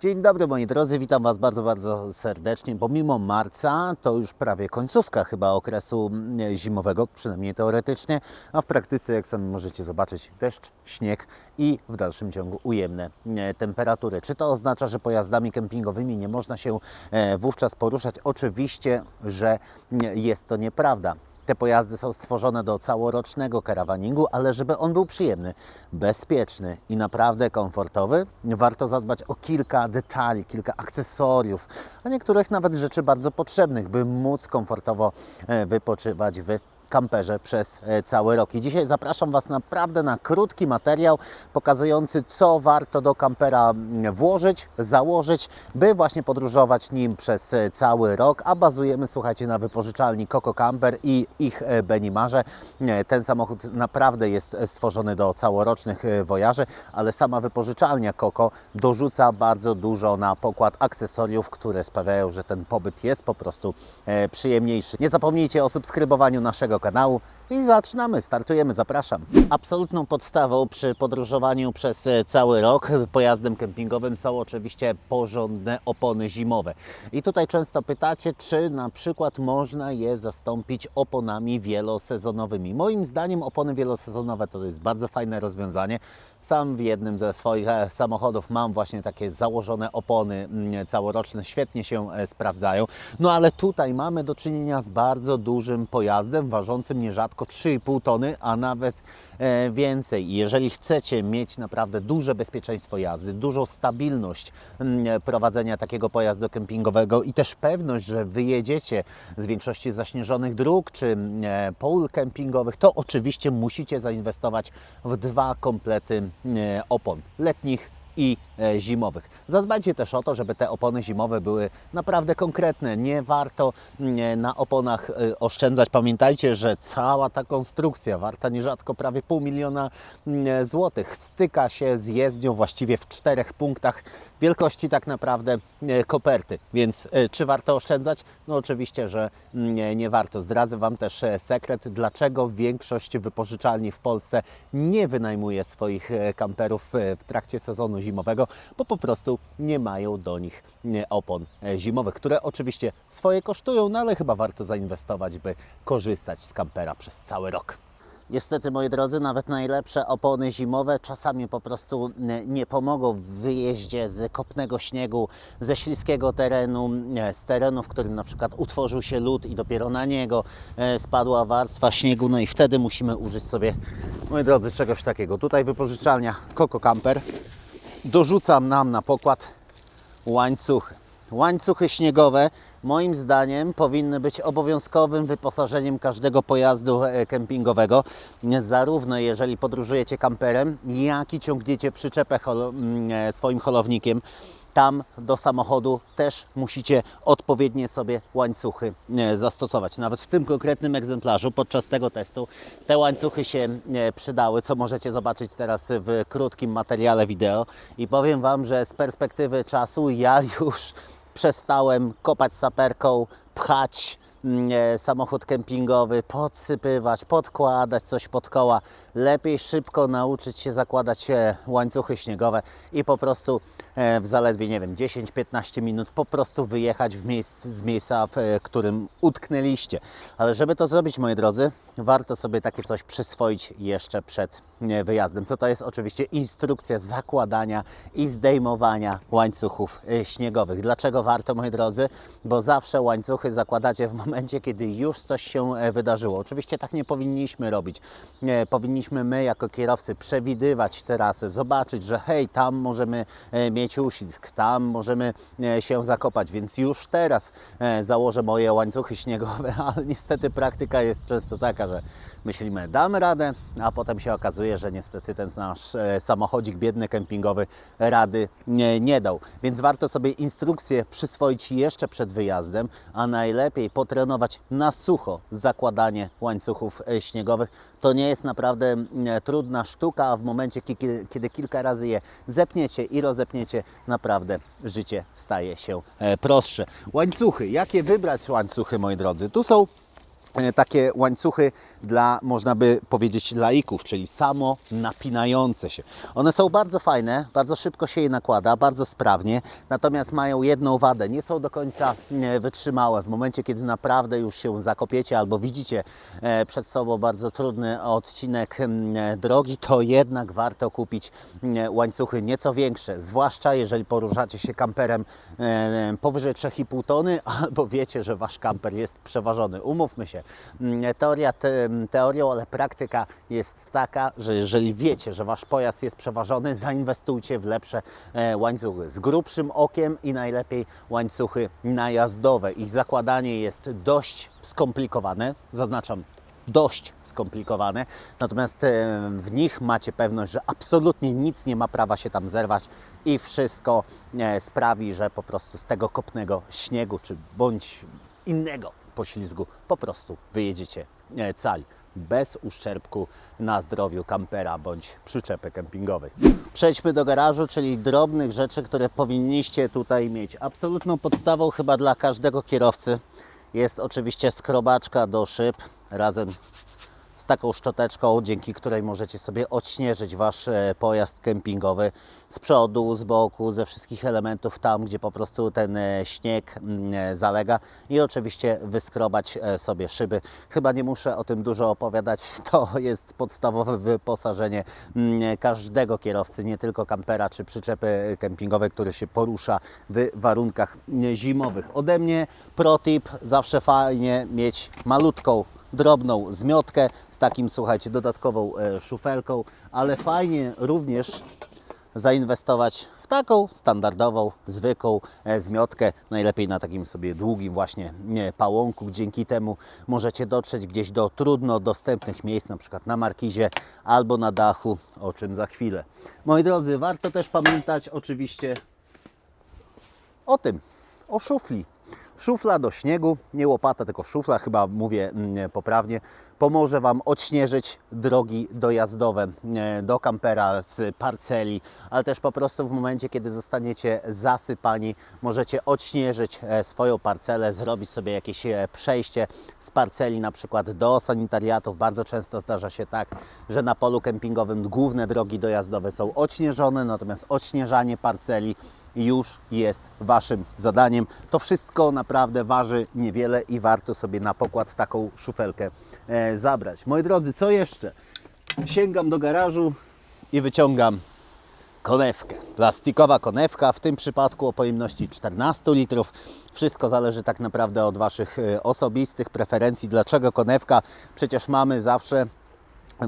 Dzień dobry moi drodzy, witam Was bardzo, bardzo serdecznie. Pomimo marca to już prawie końcówka chyba okresu mm, zimowego, przynajmniej teoretycznie, a w praktyce, jak sami możecie zobaczyć, deszcz, śnieg i w dalszym ciągu ujemne e, temperatury. Czy to oznacza, że pojazdami kempingowymi nie można się e, wówczas poruszać? Oczywiście, że nie, jest to nieprawda. Te pojazdy są stworzone do całorocznego karawaningu, ale żeby on był przyjemny, bezpieczny i naprawdę komfortowy, warto zadbać o kilka detali, kilka akcesoriów, a niektórych nawet rzeczy bardzo potrzebnych, by móc komfortowo e, wypoczywać w kamperze przez e, cały rok. I dzisiaj zapraszam Was naprawdę na krótki materiał pokazujący, co warto do kampera mm, włożyć, założyć, by właśnie podróżować nim przez e, cały rok. A bazujemy, słuchajcie, na wypożyczalni Coco Camper i ich e, Benimarze. Ten samochód naprawdę jest stworzony do całorocznych wojaży, ale sama wypożyczalnia Coco dorzuca bardzo dużo na pokład akcesoriów, które sprawiają, że ten pobyt jest po prostu przyjemniejszy. Nie zapomnijcie o subskrybowaniu naszego kanału i zaczynamy, startujemy, zapraszam. Absolutną podstawą przy podróżowaniu przez e, cały rok pojazdem kempingowym są oczywiście porządne opony zimowe. I tutaj często pytacie, czy na przykład można je zastąpić oponami wielosezonowymi. Moim zdaniem opony wielosezonowe to jest bardzo fajne rozwiązanie. Sam w jednym ze swoich e, samochodów mam właśnie takie założone opony mm, całoroczne, świetnie się e, sprawdzają. No ale tutaj mamy do czynienia z bardzo dużym pojazdem, ważącym nierzadko 3,5 tony, a nawet e, więcej. Jeżeli chcecie mieć naprawdę duże bezpieczeństwo jazdy, dużą stabilność mm, prowadzenia takiego pojazdu kempingowego i też pewność, że wyjedziecie z większości zaśnieżonych dróg czy mm, e, pól kempingowych, to oczywiście musicie zainwestować w dwa komplety e, opon letnich i e, zimowych. Zadbajcie też o to, żeby te opony zimowe były naprawdę konkretne. Nie warto mm, na oponach e, oszczędzać. Pamiętajcie, że cała ta konstrukcja, warta nierzadko prawie pół miliona mm, złotych, styka się z jezdnią właściwie w czterech punktach wielkości tak naprawdę e, koperty. Więc e, czy warto oszczędzać? No oczywiście, że mm, nie, nie warto. Zdradzę Wam też e, sekret, dlaczego większość wypożyczalni w Polsce nie wynajmuje swoich kamperów w trakcie sezonu zimowego, bo po prostu nie mają do nich opon zimowych, które oczywiście swoje kosztują, no ale chyba warto zainwestować, by korzystać z kampera przez cały rok. Niestety, moi drodzy, nawet najlepsze opony zimowe czasami po prostu nie- nie pomogą w wyjeździe z kopnego śniegu, ze śliskiego terenu, nie, z terenu, w którym na przykład utworzył się lód i dopiero na niego e, spadła warstwa śniegu, no i wtedy musimy użyć sobie, moi drodzy, czegoś takiego. Tutaj wypożyczalnia Coco Camper dorzucam nam na pokład łańcuchy. Łańcuchy śniegowe moim zdaniem powinny być obowiązkowym wyposażeniem każdego pojazdu e, kempingowego, zarówno jeżeli podróżujecie kamperem, jak i ciągniecie przyczepę mm, e, swoim holownikiem. Tam do samochodu też musicie odpowiednie sobie łańcuchy e, zastosować. Nawet w tym konkretnym egzemplarzu podczas tego testu te łańcuchy się przydały, co możecie zobaczyć teraz w krótkim materiale wideo. I powiem Wam, że z perspektywy czasu ja już przestałem kopać saperką, pchać mm, e, samochód kempingowy, podsypywać, podkładać coś pod koła. Lepiej szybko nauczyć się zakładać e, łańcuchy śniegowe i po prostu e, w zaledwie, nie wiem, 10-15 minut po prostu wyjechać w miejsc, z miejsca, w e, którym utknęliście. Ale żeby to zrobić, moi drodzy, warto sobie takie coś przyswoić jeszcze przed wyjazdem. Co to jest? Oczywiście instrukcja zakładania i zdejmowania łańcuchów śniegowych. Dlaczego warto, moi drodzy? Bo zawsze łańcuchy zakładacie w momencie, kiedy już coś się wydarzyło. Oczywiście tak nie powinniśmy robić. E, Powinniśmy my, jako kierowcy, przewidywać trasy, zobaczyć, że hej, tam możemy e, mieć uścisk, tam możemy e, się zakopać, więc już teraz e, założę moje łańcuchy śniegowe, ale niestety praktyka jest często taka, że myślimy, damy radę, a potem się okazuje, że niestety ten nasz samochodzik biedny kempingowy rady nie, nie dał. Więc warto sobie instrukcję przyswoić jeszcze przed wyjazdem, a najlepiej potrenować na sucho zakładanie łańcuchów śniegowych. To nie jest naprawdę trudna sztuka, a w momencie, ki- kiedy, kilka razy je zepniecie i rozepniecie, naprawdę życie staje się e, prostsze. Łańcuchy. Jakie wybrać łańcuchy, moi drodzy? Tu są e, takie łańcuchy dla, można by powiedzieć, laików, czyli samo napinające się. One są bardzo fajne, bardzo szybko się je nakłada, bardzo sprawnie, natomiast mają jedną wadę, nie są do końca e, wytrzymałe. W momencie, kiedy naprawdę już się zakopiecie albo widzicie e, przed sobą bardzo trudny odcinek e, drogi, to jednak warto kupić łańcuchy nieco większe, zwłaszcza jeżeli poruszacie się kamperem e, powyżej 3,5 tony, albo wiecie, że wasz kamper jest przeważony. Umówmy się, mm, teoria te, teorią, ale praktyka jest taka, że jeżeli wiecie, że wasz pojazd jest przeważony, zainwestujcie w lepsze e, łańcuchy. Z grubszym okiem i najlepiej łańcuchy najazdowe. Ich zakładanie jest dość skomplikowane, zaznaczam dość skomplikowane, natomiast e, w nich macie pewność, że absolutnie nic nie ma prawa się tam zerwać i wszystko e, sprawi, że po prostu z tego kopnego śniegu czy bądź innego poślizgu po prostu wyjedziecie e, cali. Bez uszczerbku na zdrowiu kampera bądź przyczepy kempingowej. Przejdźmy do garażu, czyli drobnych rzeczy, które powinniście tutaj mieć. Absolutną podstawą chyba dla każdego kierowcy jest oczywiście skrobaczka do szyb razem taką szczoteczką, dzięki której możecie sobie odśnieżyć Wasz e, pojazd kempingowy z przodu, z boku, ze wszystkich elementów tam, gdzie po prostu ten e, śnieg mm, e, zalega i oczywiście wyskrobać sobie szyby. Chyba nie muszę o tym dużo opowiadać, to jest podstawowe wyposażenie mm, każdego kierowcy, nie tylko kampera czy przyczepy kempingowej, który się porusza w warunkach zimowych. Ode mnie protip, zawsze fajnie mieć malutką drobną zmiotkę z takim, słuchajcie, dodatkową e, szufelką, ale fajnie również zainwestować w taką standardową, zwykłą e, zmiotkę, najlepiej na takim sobie długim właśnie nie, pałąku. Dzięki temu możecie dotrzeć gdzieś do trudno dostępnych miejsc, na przykład na markizie albo na dachu, o czym za chwilę. Moi drodzy, warto też pamiętać oczywiście o tym, o szufli. Szufla do śniegu, nie łopata, tylko szufla, chyba mówię mm, poprawnie, pomoże Wam odśnieżyć drogi dojazdowe e, do kampera z parceli, ale też po prostu w momencie, kiedy zostaniecie zasypani, możecie odśnieżyć e, swoją parcelę, zrobić sobie jakieś e, przejście z parceli na przykład do sanitariatów. Bardzo często zdarza się tak, że na polu kempingowym główne drogi dojazdowe są odśnieżone, natomiast odśnieżanie parceli już jest Waszym zadaniem. To wszystko naprawdę waży niewiele i warto sobie na pokład taką szufelkę e, zabrać. Moi drodzy, co jeszcze? Sięgam do garażu i wyciągam konewkę. Plastikowa konewka, w tym przypadku o pojemności 14 litrów. Wszystko zależy tak naprawdę od Waszych e, osobistych preferencji. Dlaczego konewka? Przecież mamy zawsze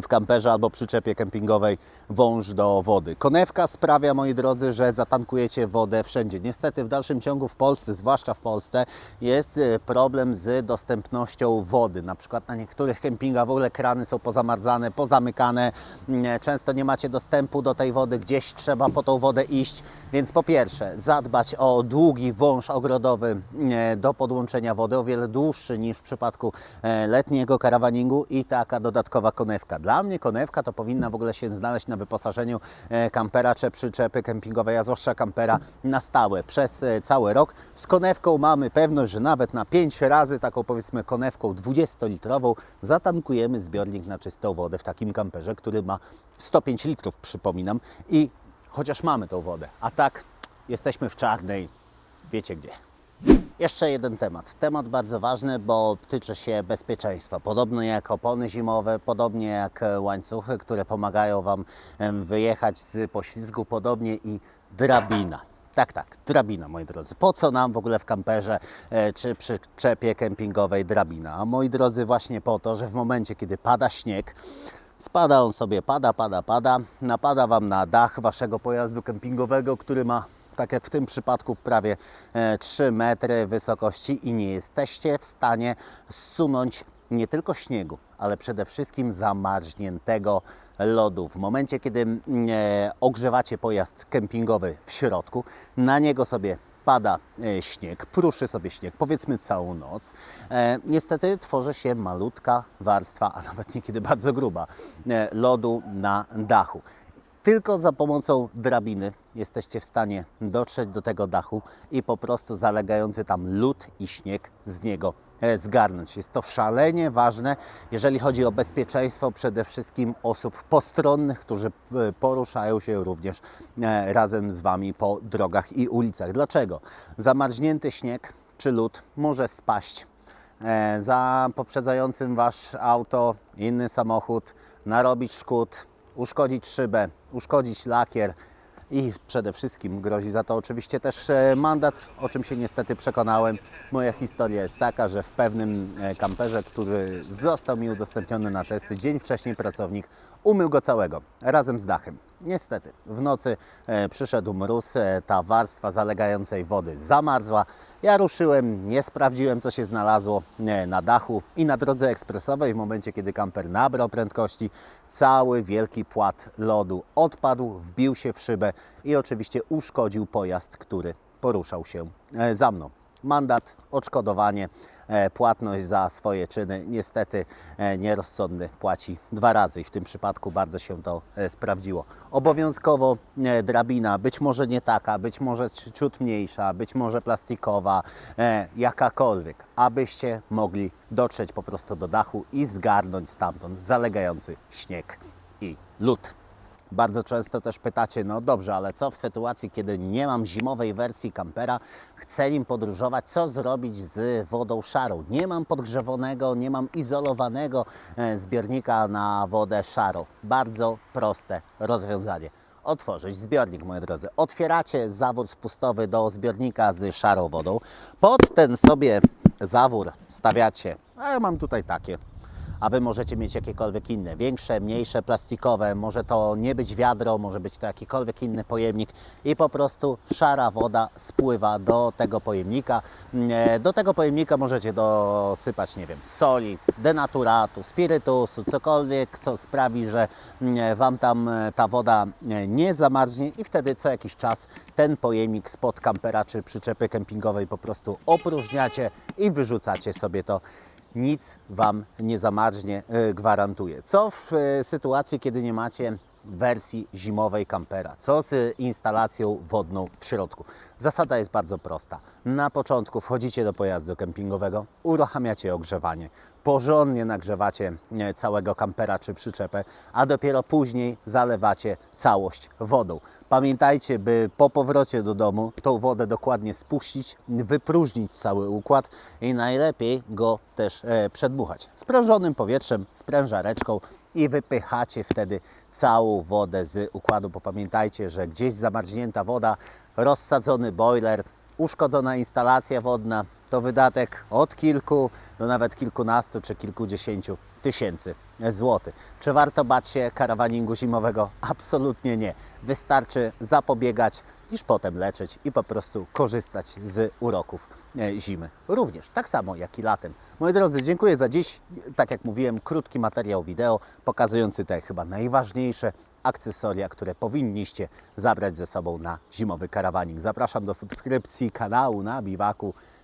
w kamperze albo przyczepie kempingowej wąż do wody. Konewka sprawia, moi drodzy, że zatankujecie wodę wszędzie. Niestety w dalszym ciągu w Polsce, zwłaszcza w Polsce, jest e, problem z dostępnością wody. Na przykład na niektórych kempingach w ogóle krany są pozamarzane, pozamykane. Mm, Często nie macie dostępu do tej wody, gdzieś trzeba po tą wodę iść. Więc po pierwsze, zadbać o długi wąż ogrodowy e, do podłączenia wody, o wiele dłuższy niż w przypadku e, letniego karawaningu i taka dodatkowa konewka. Dla mnie konewka to powinna w ogóle się znaleźć na wyposażeniu e, kampera czy przyczepy kempingowej, a zwłaszcza kampera na stałe przez e, cały rok. Z konewką mamy pewność, że nawet na 5 razy taką powiedzmy konewką 20-litrową zatankujemy zbiornik na czystą wodę w takim kamperze, który ma 105 litrów, przypominam, i chociaż mamy tą wodę, a tak jesteśmy w czarnej, wiecie gdzie. Jeszcze jeden temat. Temat bardzo ważny, bo tyczy się bezpieczeństwa. Podobnie jak opony zimowe, podobnie jak łańcuchy, które pomagają Wam wyjechać z poślizgu, podobnie i drabina. Tak, tak, drabina, moi drodzy. Po co nam w ogóle w kamperze e, czy przyczepie kempingowej drabina? A moi drodzy, właśnie po to, że w momencie, kiedy pada śnieg, Spada on sobie, pada, pada, pada, napada Wam na dach Waszego pojazdu kempingowego, który ma, tak jak w tym przypadku, prawie e, 3 metry wysokości i nie jesteście w stanie zsunąć nie tylko śniegu, ale przede wszystkim zamarzniętego lodu. W momencie, kiedy mm, e, ogrzewacie pojazd kempingowy w środku, na niego sobie pada e, śnieg, pruszy sobie śnieg, powiedzmy całą noc. E, niestety tworzy się malutka warstwa, a nawet niekiedy bardzo gruba, e, lodu na dachu. Tylko za pomocą drabiny jesteście w stanie dotrzeć do tego dachu i po prostu zalegający tam lód i śnieg z niego e, zgarnąć. Jest to szalenie ważne, jeżeli chodzi o bezpieczeństwo przede wszystkim osób postronnych, którzy e, poruszają się również e, razem z Wami po drogach i ulicach. Dlaczego? Zamarznięty śnieg czy lód może spaść za poprzedzającym wasz auto inny samochód, narobić szkód, uszkodzić szybę, uszkodzić lakier i przede wszystkim grozi za to oczywiście też e, mandat, o czym się niestety przekonałem. Moja historia jest taka, że w pewnym e, kamperze, który został mi udostępniony na testy, dzień wcześniej pracownik umył go całego razem z dachem. Niestety, w nocy e, przyszedł mróz, e, ta warstwa zalegającej wody zamarzła. Ja ruszyłem, nie sprawdziłem, co się znalazło e, na dachu i na drodze ekspresowej. W momencie, kiedy kamper nabrał prędkości, cały wielki płat lodu odpadł, wbił się w szybę i oczywiście uszkodził pojazd, który poruszał się e, za mną. Mandat, odszkodowanie, płatność za swoje czyny. Niestety e, nierozsądny płaci dwa razy i w tym przypadku bardzo się to e, sprawdziło. Obowiązkowo e, drabina, być może nie taka, być może ci- ciut mniejsza, być może plastikowa, e, jakakolwiek, abyście mogli dotrzeć po prostu do dachu i zgarnąć stamtąd zalegający śnieg i lód. Bardzo często też pytacie, no dobrze, ale co w sytuacji, kiedy nie mam zimowej wersji kampera, chcę nim podróżować, co zrobić z wodą szarą? Nie mam podgrzewanego, nie mam izolowanego e, zbiornika na wodę szarą. Bardzo proste rozwiązanie. Otworzyć zbiornik, moi drodzy. Otwieracie zawór spustowy do zbiornika z szarą wodą. Pod ten sobie zawór stawiacie, a ja mam tutaj takie, a Wy możecie mieć jakiekolwiek inne, większe, mniejsze, plastikowe, może to nie być wiadro, może być to jakikolwiek inny pojemnik. I po prostu szara woda spływa do tego pojemnika. E, Do tego pojemnika możecie dosypać, nie wiem, soli, denaturatu, spirytusu, cokolwiek, co sprawi, że mm, Wam tam e, ta woda e, nie zamarznie. I wtedy co jakiś czas ten pojemnik spod kampera czy przyczepy kempingowej po prostu opróżniacie i wyrzucacie sobie to nic Wam nie zamarznie, y, gwarantuję. Co w y, sytuacji, kiedy nie macie wersji zimowej kampera? Co z instalacją wodną w środku? Zasada jest bardzo prosta. Na początku wchodzicie do pojazdu kempingowego, uruchamiacie ogrzewanie, porządnie nagrzewacie e, całego kampera czy przyczepę, a dopiero później zalewacie całość wodą. Pamiętajcie, by po powrocie do domu tą wodę dokładnie spuścić, wypróżnić cały układ i najlepiej go też e, przedmuchać sprężonym powietrzem, sprężareczką i wypychacie wtedy całą wodę z układu, bo pamiętajcie, że gdzieś zamarznięta woda, rozsadzony boiler, uszkodzona instalacja wodna to wydatek od kilku do nawet kilkunastu czy kilkudziesięciu tysięcy złotych. Czy warto bać się karawaningu zimowego? Absolutnie nie. Wystarczy zapobiegać niż potem leczyć i po prostu korzystać z uroków e, zimy. Również tak samo jak i latem. Moi drodzy, dziękuję za dziś. Tak jak mówiłem, krótki materiał wideo pokazujący te chyba najważniejsze akcesoria, które powinniście zabrać ze sobą na zimowy karawanik. Zapraszam do subskrypcji kanału na Biwaku